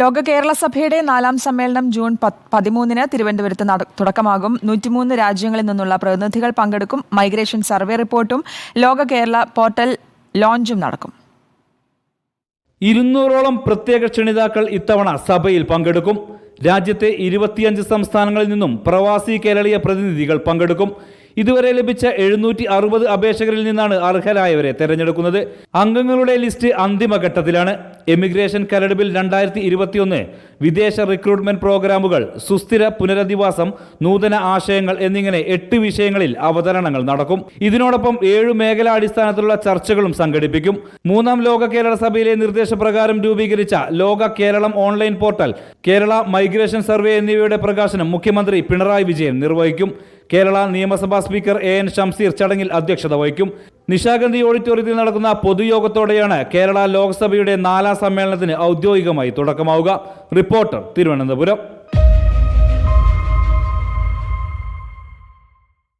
ലോക കേരള സഭയുടെ നാലാം സമ്മേളനം ജൂൺ പതിമൂന്നിന് തിരുവനന്തപുരത്ത് തുടക്കമാകും. നൂറ്റിമൂന്ന് രാജ്യങ്ങളിൽ നിന്നുള്ള പ്രതിനിധികൾ പങ്കെടുക്കും. മൈഗ്രേഷൻ സർവേ റിപ്പോർട്ടും ലോക കേരള പോർട്ടൽ ലോഞ്ചും നടക്കും. ഇരുന്നൂറോളം പ്രത്യേക ക്ഷണിതാക്കൾ ഇത്തവണ സഭയിൽ പങ്കെടുക്കും. രാജ്യത്തെ ഇരുപത്തിയഞ്ച് സംസ്ഥാനങ്ങളിൽ നിന്നും പ്രവാസി കേരളീയ പ്രതിനിധികൾ പങ്കെടുക്കും. ഇതുവരെ ലഭിച്ച എഴുന്നൂറ്റി അറുപത് അപേക്ഷകരിൽ നിന്നാണ് അർഹരായവരെ തെരഞ്ഞെടുക്കുന്നത്. അംഗങ്ങളുടെ ലിസ്റ്റ് അന്തിമഘട്ടത്തിലാണ് എമിഗ്രേഷൻ കരട് ബിൽ രണ്ടായിരത്തി ഇരുപത്തിയൊന്ന് വിദേശ റിക്രൂട്ട്മെന്റ് പ്രോഗ്രാമുകൾ സുസ്ഥിര പുനരധിവാസം നൂതന ആശയങ്ങൾ എന്നിങ്ങനെ എട്ട് വിഷയങ്ങളിൽ അവതരണങ്ങൾ നടക്കും. ഇതിനോടൊപ്പം ഏഴു മേഖലാടിസ്ഥാനത്തിലുള്ള ചർച്ചകളും സംഘടിപ്പിക്കും. മൂന്നാം ലോക കേരള സഭയിലെ നിർദ്ദേശപ്രകാരം രൂപീകരിച്ച ലോക Keralam online portal Kerala migration survey എന്നിവയുടെ പ്രകാശനം മുഖ്യമന്ത്രി പിണറായി വിജയൻ നിർവഹിക്കും. കേരള നിയമസഭാ സ്പീക്കർ എ എൻ ഷംസീർ ചടങ്ങിൽ അധ്യക്ഷത വഹിക്കും. നിശാഗന്ധി ഓഡിറ്റോറിയത്തിൽ നടക്കുന്ന പൊതുയോഗത്തോടെയാണ് കേരള ലോക്സഭയുടെ നാലാം സമ്മേളനത്തിന് ഔദ്യോഗികമായി തുടക്കമാവുക. റിപ്പോർട്ടർ തിരുവനന്തപുരം.